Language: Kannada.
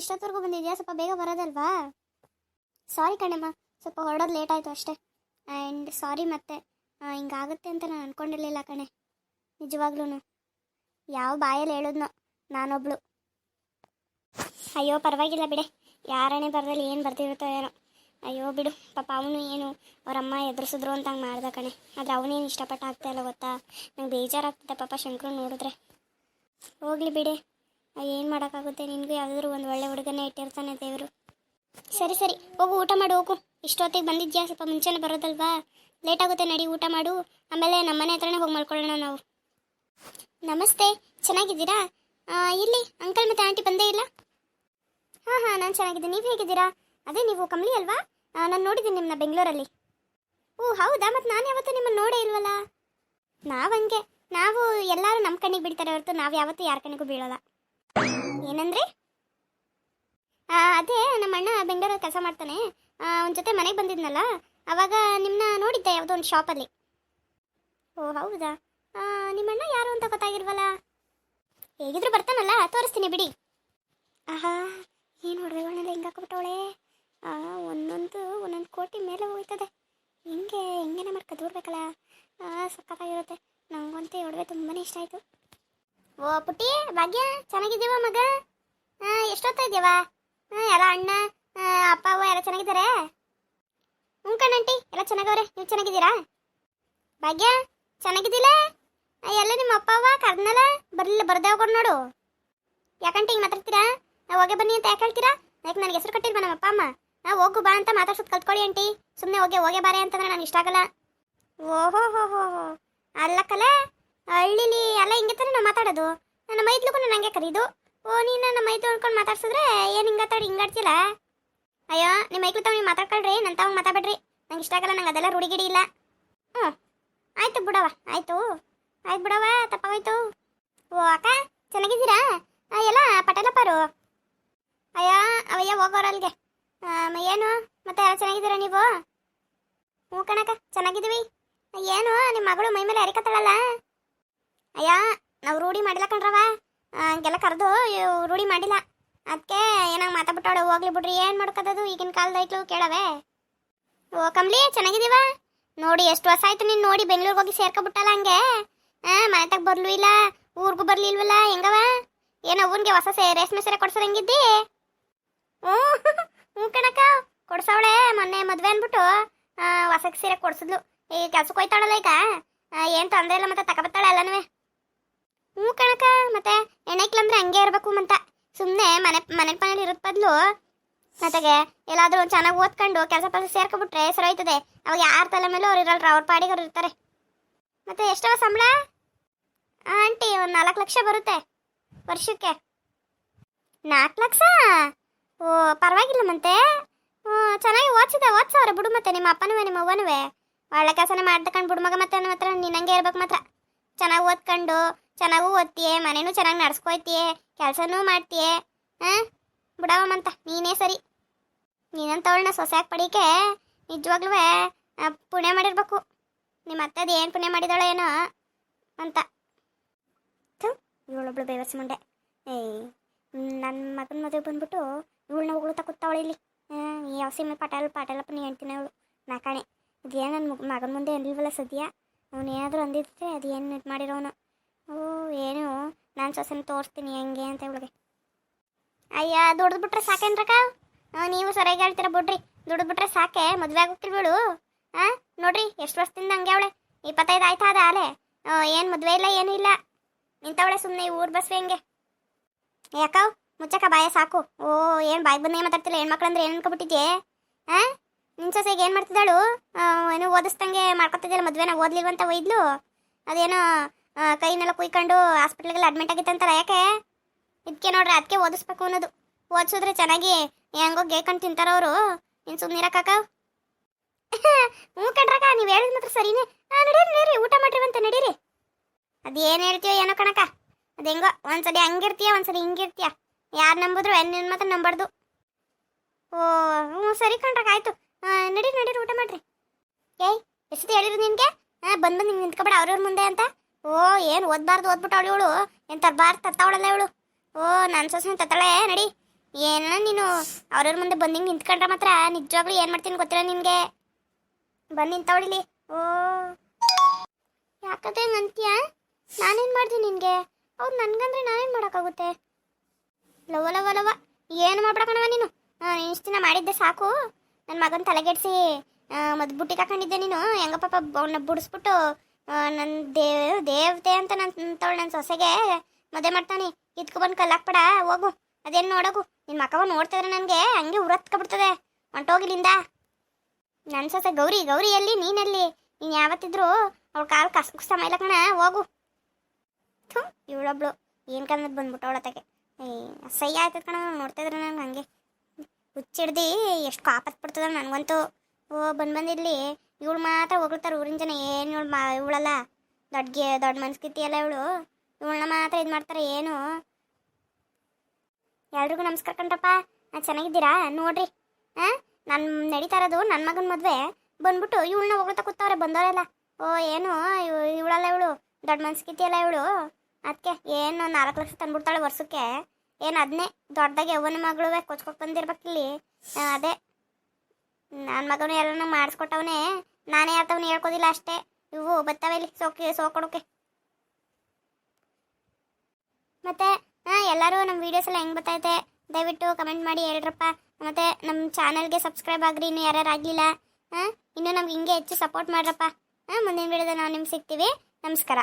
ಇಷ್ಟೊತ್ತವರೆಗೂ ಬಂದಿದ್ಯಾ? ಸ್ವಲ್ಪ ಬೇಗ ಬರೋದಲ್ವಾ? ಸಾರಿ ಕಣಮ್ಮ, ಸ್ವಲ್ಪ ಹೊರಡೋದು ಲೇಟ್ ಆಯಿತು ಅಷ್ಟೇ. ಆ್ಯಂಡ್ ಸಾರಿ ಮತ್ತೆ ಹಿಂಗಾಗುತ್ತೆ ಅಂತ ನಾನು ಅಂದ್ಕೊಂಡಿರ್ಲಿಲ್ಲ ಕಣೆ ನಿಜವಾಗ್ಲೂ ಯಾವ ಬಾಯಲ್ಲಿ ಹೇಳಿದ್ನೋ, ನಾನೊಬ್ಳು. ಅಯ್ಯೋ, ಪರವಾಗಿಲ್ಲ ಬಿಡೆ. ಯಾರನೇ ಬರದಲ್ಲಿ ಏನು ಬರ್ತಿರುತ್ತೋ ಏನೋ. ಅಯ್ಯೋ, ಬಿಡು. ಪಾಪ ಅವನು ಏನು ಅವರಮ್ಮ ಎದುರಿಸಿದ್ರು ಅಂತ ಹಂಗೆ ಮಾಡ್ದೆ ಕಣೆ. ಆದರೆ ಅವನೇನು ಇಷ್ಟಪಟ್ಟು ಆಗ್ತಾಯಿಲ್ಲ ಗೊತ್ತಾ? ನಂಗೆ ಬೇಜಾರಾಗ್ತದೆ ಪಾಪ ಶಂಕರು ನೋಡಿದ್ರೆ. ಹೋಗ್ಲಿ ಬಿಡೆ. ಏನು ಮಾಡೋಕ್ಕಾಗುತ್ತೆ? ನಿನಗೂ ಯಾವುದಾದ್ರೂ ಒಂದು ಒಳ್ಳೆ ಹುಡುಗನೇ ಇಟ್ಟಿರ್ತಾನೆ ದೇವರು. ಸರಿ ಸರಿ, ಹೋಗು, ಊಟ ಮಾಡು, ಹೋಗು. ಇಷ್ಟೊತ್ತಿಗೆ ಬಂದಿದ್ಯಾ? ಸ್ವಲ್ಪ ಮುಂಚೆನೇ ಬರೋದಲ್ವಾ? ಲೇಟ್ ಆಗುತ್ತೆ ನಡಿ, ಊಟ ಮಾಡು. ಆಮೇಲೆ ನಮ್ಮ ಮನೆ ಹತ್ರನೇ ಹೋಗಿ ಮಾಡ್ಕೊಳ್ಳೋಣ ನಾವು. ನಮಸ್ತೆ, ಚೆನ್ನಾಗಿದ್ದೀರಾ? ಇಲ್ಲಿ, ಅಂಕಲ್ ಮತ್ತು ಆಂಟಿ ಬಂದೇ ಇಲ್ಲ. ಹಾಂ ಹಾಂ, ನಾನು ಚೆನ್ನಾಗಿದ್ದೀನಿ. ನೀವು ಹೇಗಿದ್ದೀರಾ? ಅದೇ, ನೀವು ಕಮಲಿ ಅಲ್ವಾ? ನಾನು ನೋಡಿದ್ದೀನಿ ನಿಮ್ಮನ್ನ ಬೆಂಗಳೂರಲ್ಲಿ. ಓ, ಹೌದಾ? ಮತ್ತು ನಾನು ಯಾವತ್ತೂ ನಿಮ್ಮನ್ನು ನೋಡೇ ಇಲ್ವಲ್ಲ? ನಾವು ಹಂಗೆ. ನಾವು ಎಲ್ಲರೂ ನಮ್ಮ ಕಣ್ಣಿಗೆ ಬಿಡ್ತಾರೆ ಹೊರತು ನಾವು ಯಾವತ್ತೂ ಯಾರ ಕಣ್ಣಿಗೂ ಬೀಳೋಲ್ಲ. ಏನಂದ್ರೆ? ಅದೇ ನಮ್ಮ ಅಣ್ಣ ಬೆಂಗಳೂರಲ್ಲಿ ಕೆಲಸ ಮಾಡ್ತಾನೆ. ಅವನ ಜೊತೆ ಮನೆಗೆ ಬಂದಿದ್ನಲ್ಲ, ಅವಾಗ ನಿಮ್ಮನ್ನ ನೋಡಿದ್ದೆ ಯಾವುದೋ ಒಂದು ಶಾಪಲ್ಲಿ. ಓ, ಹೌದಾ? ನಿಮ್ಮಣ್ಣ ಯಾರು ಅಂತ ಗೊತ್ತಾಗಿಲ್ವಲ್ಲ? ಹೇಗಿದ್ರು ಬರ್ತಾನಲ್ಲ, ತೋರಿಸ್ತೀನಿ ಬಿಡಿ. ಆಹಾ, ಏನು ಒಡವೆಗಳನ್ನೆಲ್ಲ ಹಿಂಗೆ ಹಾಕೊಬಿಟ್ಟವಳೆ? ಒಂದೊಂದು ಒಂದೊಂದು ಕೋಟಿ ಮೇಲೆ ಹೋಗ್ತದೆ ಹಿಂಗೆ, ಹಿಂಗೇನೆ ಮಾಡ್ಕೊ, ದೂಡ್ಬೇಕಲ್ಲ? ಆ, ಸಖತ್ತಾಗಿರುತ್ತೆ. ನಂಗಂತೂ ಈ ಒಡವೆ ತುಂಬಾ ಇಷ್ಟ ಆಯಿತು. ಓ, ಪುಟ್ಟಿ, ಭಾಗ್ಯ, ಚೆನ್ನಾಗಿದ್ದೀವ ಮಗ? ಎಷ್ಟೊತ್ತ ಇದ್ದೀವ ಎಲ್ಲ ಅಣ್ಣ ಅಪ್ಪ, ಅವ್ವ ಎಲ್ಲ ಚೆನ್ನಾಗಿದ್ದಾರೆ? ಹ್ಞೂ ಕಣ್ಣಂಟಿ, ಎಲ್ಲ ಚೆನ್ನಾಗವ್ರೆ, ನೀವು ಚೆನ್ನಾಗಿದ್ದೀರಾ? ಭಾಗ್ಯ ಚೆನ್ನಾಗಿದ್ದಿಲ್ಲ ಎಲ್ಲ ನಿಮ್ಮ ಅಪ್ಪ, ಅವ್ವ ಕರ್ನಲ್ಲ ಬರ್ಲಿಲ್ಲ ಬರ್ದೇ ಹೋಗೋರು ನೋಡು. ಯಾಕಂಟಿ ಹಿಂಗೆ ಮಾತಾಡ್ತೀರಾ? ನಾವು ಹೋಗಿ ಬನ್ನಿ ಅಂತ ಯಾಕೆ ಹೇಳ್ತೀರಾ? ಯಾಕೆ ನನಗೆ ಹೆಸರು ಕಟ್ಟಿಲ್ವಾ ನಮ್ಮ ಅಪ್ಪ, ಅಮ್ಮ? ನಾವು ಹೋಗು, ಬಾ ಅಂತ ಮಾತಾಡ್ಸೋದು ಕಲ್ತ್ಕೊಳ್ಳಿ, ಆಂಟಿ. ಸುಮ್ಮನೆ ಹೋಗಿ, ಹೋಗೇ ಬಾರೆ ಅಂತಂದ್ರೆ ನನಗೆ ಇಷ್ಟ ಆಗಲ್ಲ. ಓಹೋ ಹೋ ಹೋ ಹೋ ಅಲ್ಲಕ್ಕಲ್ಲ ಹಳ್ಳಿಲಿ ಎಲ್ಲ ಹಿಂಗೆ ತಾನೇ ನಾವು ಮಾತಾಡೋದು. ನನ್ನ ಮೈದ್ಲಿಗೂ ನನಗೆ ಕರೀದು? ಓ ನೀನು ನನ್ನ ಮೈದು ಅನ್ಕೊಂಡು ಮಾತಾಡ್ಸಿದ್ರೆ ಏನು ಹಿಂಗತ್ತಾಡಿ ಹಿಂಗಾಡ್ತಿಲ್ಲ ಅಯ್ಯೋ ನಿಮ್ಮ ಮೈಕ್ಲು ತಾವ ನೀವು ಮಾತಾಡ್ಕೊಳ್ರಿ ನನ್ನ ತಾವು ಮಾತಾಡ್ಬೇಡ್ರಿ. ನಂಗೆ ಇಷ್ಟ ಆಗಲ್ಲ, ನಂಗೆ ಅದೆಲ್ಲ ರೂಢಿಗಿಡಿ ಇಲ್ಲ. ಹ್ಞೂ ಆಯ್ತು ಬಿಡವ ಆಯ್ತು. ಆಯ್ತು ಬಿಡವ ತಪ್ಪಾಗೋಯ್ತು. ಓ, ಅಕ್ಕ, ಚೆನ್ನಾಗಿದ್ದೀರಾ? ಎಲ್ಲ ಪಟೇಲಪ್ಪರು? ಅಯ್ಯೋ, ಅವಯ್ಯ, ಹೋಗೋರು ಅಲ್ಲಿಗೆ ಏನು? ಮತ್ತೆ ಎಲ್ಲ ಚೆನ್ನಾಗಿದ್ದೀರಾ ನೀವು? ಹ್ಞೂ ಕಣಕ್ಕ, ಚೆನ್ನಾಗಿದ್ದೀವಿ. ಏನು ನಿಮ್ಮ ಮಗಳು ಮೈ ಮೇಲೆ ಅರಿಕತ್ತಾಳಲ್ಲ? ಅಯ್ಯ, ನಾವು ರೂಢಿ ಮಾಡಿಲ್ಲ ಕಣ್ರವ ಹಂಗೆಲ್ಲ ಕರೆದು ರೂಢಿ ಮಾಡಿಲ್ಲ. ಅದಕ್ಕೆ ಏನಾಗ ಮಾತಾಡ್ಬಿಟ್ಟವಳೆ ಹೋಗ್ಲಿ ಬಿಡ್ರಿ, ಏನು ಮಾಡ್ಕೋದದು ಈಗಿನ ಕಾಲದೈತ್ಲು ಕೇಳವೆ. ಓ, ಕಮ್ಲಿ, ಚೆನ್ನಾಗಿದ್ದೀವ? ನೋಡಿ, ಎಷ್ಟು ವರ್ಷ ಆಯ್ತು ನೀನು ನೋಡಿ ಬೆಂಗಳೂರಿಗೆ ಹೋಗಿ ಸೇರ್ಕೊಬಿಟ್ಟಲ್ಲ ಹಂಗೆ? ಆ ಮನೆ ತಗ ಬರ್ಲು ಇಲ್ಲ, ಊರಿಗೂ ಬರ್ಲಿಲ್ವಲ್ಲ ಹೆಂಗವ ಏನೋ ಅವ್ವನಿಗೆ ಹೊಸ ಸೇ, ರೇಷ್ಮೆ ಸೀರೆ ಕೊಡ್ಸೋದು ಹೆಂಗಿದ್ದಿ? ಹ್ಞೂ ಹ್ಞೂ ಕಣಕ್ಕ, ಕೊಡ್ಸವಳೆ ಮೊನ್ನೆ ಮದುವೆ ಅಂದ್ಬಿಟ್ಟು. ಹೊಸಕ್ಕೆ ಹೊಸ ಸೀರೆ ಕೊಡ್ಸಿದ್ಲು. ಈ ಕೆಲ್ಸಕ್ಕೆ ಹೋಯ್ತಾಳಲ್ಲ ಈಗ. ಏನು ತೊಂದರೆ ಇಲ್ಲ ಮತ್ತೆ ತಗೊಬತ್ತಾಳೆ ಎಲ್ಲನೂ ಹ್ಞೂ ಕಣಕ, ಮತ್ತೆ ಹೆಣ್ಣೈಕ್ಲಂದ್ರೆ ಹಂಗೆ ಇರಬೇಕು ಅಂತ. ಸುಮ್ಮನೆ ಮನೆ ಮನೆ ಮನೇಲಿ ಇರೋದ್ ಬದಲು ಮತ್ತೆಗೆ ಎಲ್ಲಾದ್ರೂ ಚೆನ್ನಾಗಿ ಓದ್ಕೊಂಡು ಕೆಲಸ ಕೆಲಸ ಸೇರ್ಕೊಬಿಟ್ರೆ ಹೆಸರು ಹೋಯ್ತದೆ. ಅವಾಗ ಯಾರ ತಲೆ ಮೇಲೂ ಅವ್ರು ಇರಲ್ರ, ಅವ್ರ ಪಾಡಿಗೆ ಅವ್ರು ಇರ್ತಾರೆ. ಮತ್ತೆ ಎಷ್ಟವ ಸಂಬಳ? ಆಂಟಿ ಒಂದು ನಾಲ್ಕು ಲಕ್ಷ ಬರುತ್ತೆ ವರ್ಷಕ್ಕೆ. ನಾಲ್ಕು ಲಕ್ಷ? ಓ, ಪರವಾಗಿಲ್ಲ ಮತ್ತೆ ಚೆನ್ನಾಗಿ ಓದ್ಸಿದೆ, ಓದ್ಸವ್ರೆ. ಬಿಡು ಮತ್ತೆ ನಿಮ್ಮ ಅಪ್ಪನೂ ನಿಮ್ಮ ಅವ್ವನೂ ಒಳ್ಳೆ ಕೆಲಸನೇ ಮಾಡ್ದಕೊಂಡು ಬಿಡು ಮಗ ಮತ್ತೆ ನನ್ನ ಹತ್ರ ನಿನ್ನಂಗೆ ಇರ್ಬೇಕು ಮಾತ್ರ. ಚೆನ್ನಾಗಿ ಓದ್ಕೊಂಡು ಚೆನ್ನಾಗೂ ಓದ್ತೀಯ, ಮನೇನೂ ಚೆನ್ನಾಗಿ ನಡ್ಸ್ಕೊಯ್ತೀಯ, ಕೆಲಸನೂ ಮಾಡ್ತೀಯ, ಹಾಂ? ಬಿಡವಮ್ಮಂತ, ನೀನೇ ಸರಿ. ನೀನಂತವಳನ್ನ ಸೊಸೆಯಾಗಿ ಪಡೀಕೆ ನಿಜವಾಗ್ಲೂ ಪುಣ್ಯ ಮಾಡಿರ್ಬೇಕು. ನಿಮ್ಮ ಅತ್ತದ ಏನು ಪುಣ್ಯ ಮಾಡಿದಾಳೋ ಏನೋ ಅಂತ. ಇವಳೊಬ್ಳು ಬೇವಸ್ ಮುಂಡೆ. ಏಯ್ ನನ್ನ ಮಗನ ಮದುವೆ ಬಂದ್ಬಿಟ್ಟು ಇವಳನ್ನ ಉಗುಳು ತಗೊತ್ತಾವಳೆ ಇಲ್ಲಿ. ಈ ಯಾವ ಸೀಮೆ ಪಟಾಲ್, ಪಟೇಲಪ್ಪ ನೀ ಹೇಳ್ತೀನಿ ಅವಳು ನಾಕಾಣೆ ಇದೇನು ನನ್ನ ಮಗನ ಮುಂದೆ ಅನ್ಲಿಲ್ವಲ್ಲ ಸದ್ಯ? ಅವನೇನಾದರೂ ಅದು ಏನು ಇದು ಮಾಡಿರೋನು. ಓ, ಏನು? ನಾನು ಸೊಸೆನ ತೋರಿಸ್ತೀನಿ ಹೆಂಗೆ ಅಂತ ಇವಳಿಗೆ ಅಯ್ಯ, ದುಡ್ದು ಬಿಟ್ರೆ ಸಾಕೇನ್ರಕ್ಕ ನೀವು ಸರಿಯಾಗಿ ಹೇಳ್ತೀರ ಬಿಡ್ರಿ. ದುಡ್ದು ಬಿಟ್ರೆ ಸಾಕೆ? ಮದುವೆ ಆಗೋಗ್ತಿಲ್ ಹಾಂ ನೋಡ್ರಿ, ಎಷ್ಟು ವರ್ಷದಿಂದ ಹಂಗೆ ಅವಳೆ. ಇಪ್ಪತ್ತೈದು ಆಯ್ತಾ ಅದ ಆಲೆ. ಏನು ಮದುವೆ ಇಲ್ಲ, ಏನೂ ಇಲ್ಲ. ನಿಂತವಳೆ ಸುಮ್ಮನೆ ಊರು ಬಸ್ವೆ ಹೆಂಗೆ. ಯಾಕವ್ ಮುಚ್ಚಕ್ಕ, ಬಾಯ ಸಾಕು. ಓ, ಏನು ಬಾಯ್ ಬಂದೇ ಮಾತಾಡ್ತಿಲ್ಲ? ಹೆಣ್ಮಕ್ಳು ಅಂದ್ರೆ ಏನು ಅನ್ಕೊಬಿಟ್ಟಿದ್ಯೆ ಹಾಂ ನಿನ್ನ ಸೊಸೆಗೆ ಏನು ಮಾಡ್ತಿದ್ದಾಳು? ಏನು ಓದಿಸ್ದಂಗೆ ಮಾಡ್ಕೊತಿದ್ದಿಲ್ಲ ಮದುವೆನ, ಓದ್ಲಿಲ್ವಂತ ಒಯ್ದ್ಲು? ಅದೇನೋ ಕೈನೆಲ್ಲ ಕುಯ್ಕೊಂಡು ಹಾಸ್ಪಿಟ್ಲಿಗೆಲ್ಲ ಅಡ್ಮಿಟ್ ಆಗಿತ್ತಂತಾರೆ, ಯಾಕೆ? ಇದಕ್ಕೆ ನೋಡ್ರಿ ಅದಕ್ಕೆ ಓದಿಸ್ಬೇಕು ಅನ್ನೋದು. ಓದಿಸಿದ್ರೆ ಚೆನ್ನಾಗಿ ಹೆಂಗೋ ಗೇಕಂಡು ತಿಂತಾರವರು ನೀನು ಸುಮ್ಮನೆ ಇರಕ್ಕಾಕ ಹ್ಞೂ ಕಣ್ರಕ್ಕ, ನೀವು ಹೇಳಿದ ಮಾತ್ರ ಸರಿನೇ. ನಡೀರಿ ನಡೀರಿ, ಊಟ ಮಾಡಿರುವಂತ ನಡೀರಿ. ಅದೇನು ಹೇಳ್ತೀಯೋ ಏನೋ ಕಣಕ್ಕ. ಅದು ಹೆಂಗೋ ಒಂದ್ಸರಿ ಹಂಗಿರ್ತೀಯ ಒಂದ್ಸರಿ ಹಿಂಗಿರ್ತೀಯ. ಯಾರು ನಂಬಿದ್ರು ನಿನ್ನ ಮಾತ್ರ ನಂಬಾರ್ದು. ಓ, ಹ್ಞೂ, ಸರಿ ಕಣ್ರಕ್ಕ, ಆಯಿತು. ನಡೀರಿ ನಡೀರಿ, ಊಟ ಮಾಡ್ರಿ. ಏಯ್ ಎಷ್ಟು ಹೇಳಿದ್ರು ನಿನಗೆ? ಹಾಂ ಬಂದು ನಿಂಗೆ ನಿಂತ್ಕೊಬೇಡ, ಅವ್ರವ್ರ ಮುಂದೆ ಅಂತ. ಓ, ಏನು ಓದ್ಬಾರ್ದು ಓದ್ಬಿಟ್ಟವಳು ಇವಳು? ಎಂತ ಬಾರ್ ತತ್ತವಳಲ್ಲ ಇವಳು? ಓ ನನ್ನ ಸೊಸೆ ತತ್ತಾಳೆ ನಡಿ. ಏನ ನೀನು? ಅವ್ರವ್ರ ಮುಂದೆ ಬಂದು ಹಿಂಗೆ ನಿಂತ್ಕೊಂಡ್ರೆ ಮಾತ್ರ ನಿಜವಾಗ್ಲೂ ಏನು ಮಾಡ್ತೀನಿ ಗೊತ್ತಿಲ್ಲ ನಿನಗೆ. ಬಂದು ನಿಂತವಳಿಲಿ ಓ. ಯಾಕಂದ್ರೆ ನಂತೀಯ ನಾನೇನು ಮಾಡ್ತೀನಿ ನಿನಗೆ? ಅವ್ರು ನನಗಂದ್ರೆ ನಾನೇನು ಮಾಡೋಕ್ಕಾಗುತ್ತೆ? ಲವ ಲವ ಲವ ಏನು ಮಾಡ್ಬಿಡಕಣವ ನೀನು? ಇಷ್ಟು ದಿನ ಮಾಡಿದ್ದೆ ಸಾಕು. ನನ್ನ ಮಗನ ತಲೆಗೆಡ್ಸಿ ಮತ್ತು ಬುಟ್ಟಿ ಹಾಕೊಂಡಿದ್ದೆ ನೀನು. ಹೆಂಗಪ್ಪ ಅವನ್ನ ಬುಡಿಸ್ಬಿಟ್ಟು ನನ್ನ ದೇವ್, ದೇವತೆ ಅಂತ ನನ್ನ ತವಳು ನನ್ನ ಸೊಸೆಗೆ ಮದುವೆ ಮಾಡ್ತಾನೆ. ಇದ್ಕೊ ಬಂದು ಕಲ್ಲಾಕ್ಬೇಡ, ಹೋಗು. ಅದೇನು ನೋಡೋಗು. ನಿನ್ನ ಮಕ್ಕವ ನೋಡ್ತಿದ್ರೆ ನನಗೆ, ಹಂಗೆ ಉರತ್ಕೊಬಿಡ್ತದೆ. ಹೊಂಟೋಗಿಲಿಂದ ನನ್ನ ಸೊಸೆ ಗೌರಿ ಗೌರಿ ಎಲ್ಲಿ? ನೀನಲ್ಲಿ ನೀನು ಯಾವತ್ತಿದ್ರು ಅವಳು ಕಾಲು ಕಸ ಸಮಯ ಇಲ್ಲ ಕಣ ಹೋಗು. ಥು, ಇವಳೊಬ್ಳು. ಏನು ಕನ್ನದ ಬಂದ್ಬಿಟ್ಟು ಅವಳತ್ತಾಗೆ ಅಸಹ್ಯ ಆಯ್ತದ ಕಣ, ನೋಡ್ತಿದ್ರೆ ನನಗೆ ಹಂಗೆ. ಹುಚ್ಚಿಡ್ದು, ಎಷ್ಟು ಕಾಪತ್ ಬಿಡ್ತದ ನನಗಂತೂ. ಓ, ಬಂದು ಬಂದಿರ್ಲಿ ಇವಳು ಮಾತ್ರ ಹೊಗಳ್ತಾರೆ ಊರಿನ ಜನ ಏನು ಇವಳು ಮಾ, ಇವಳಲ್ಲ. ದೊಡ್ಡಗೆ ದೊಡ್ಡ ಮನಸ್ಕೃತಿ ಅಲ್ಲ ಇವಳು. ಇವಳನ್ನ ಮಾತ್ರ ಇದು ಮಾಡ್ತಾರೆ ಏನು. ಎಲ್ರಿಗೂ ನಮಸ್ಕಾರ ಕಣ್ರಪ್ಪ. ಚೆನ್ನಾಗಿದ್ದೀರಾ? ನೋಡ್ರಿ. ಹಾಂ ನಾನು, ನಡೀತಾ ಇರೋದು ನನ್ನ ಮಗನ ಮದುವೆ. ಬಂದ್ಬಿಟ್ಟು ಇವಳನ್ನ ಹೊಗಳ್ತಾ ಕೂತವ್ರೆ, ಬಂದವರೆಲ್ಲ. ಓ, ಏನು? ಇವ್- ಇವಳಲ್ಲ ಇವಳು. ದೊಡ್ಡ ಮನ್ಸ್ಕಿತಿ ಅಲ್ಲ ಇವಳು. ಅದಕ್ಕೆ ಏನು ನಾಲ್ಕು ಲಕ್ಷ ತಂದ್ಬಿಡ್ತಾಳೆ ವರ್ಷಕ್ಕೆ. ಏನು ಅದನ್ನೇ ದೊಡ್ಡದಾಗಿ ಯವ್ವನ ಮಗಳು ಕೊಚ್ಕೊಕ್ ಬಂದಿರ್ಬೇಕಿಲ್ಲಿ. ಅದೇ. ನನ್ನ ಮಗನು ಎಲ್ಲನೂ ಮಾಡಿಸ್ಕೊಟ್ಟವನೇ. ನಾನೇ ಯಾರ್ತವನು ಹೇಳ್ಕೋದಿಲ್ಲ ಅಷ್ಟೇ. ಇವು ಬತ್ತವೆ ಇಲ್ಲಿ ಸೋಕಿ, ಸೋಕೊಡೋಕೆ. ಮತ್ತೆ, ಹಾಂ, ಎಲ್ಲರೂ ನಮ್ಮ ವೀಡಿಯೋಸ್ ಎಲ್ಲ ಹೆಂಗೆ ಬರ್ತೈತೆ ದಯವಿಟ್ಟು ಕಮೆಂಟ್ ಮಾಡಿ ಹೇಳ್ರಪ್ಪ. ಮತ್ತೆ ನಮ್ಮ ಚಾನಲ್ಗೆ ಸಬ್ಸ್ಕ್ರೈಬ್ ಆಗ್ರಿ, ಇನ್ನು ಯಾರ್ಯಾರು ಆಗಲಿಲ್ಲ. ಹಾಂ, ಇನ್ನು ನಮ್ಗೆ ಹಿಂಗೆ ಹೆಚ್ಚು ಸಪೋರ್ಟ್ ಮಾಡ್ರಪ್ಪ. ಹಾಂ, ಮುಂದಿನ ವಿಡಿಯೋದ ನಾವು ನಿಮ್ಗೆ ಸಿಗ್ತೀವಿ. ನಮಸ್ಕಾರ.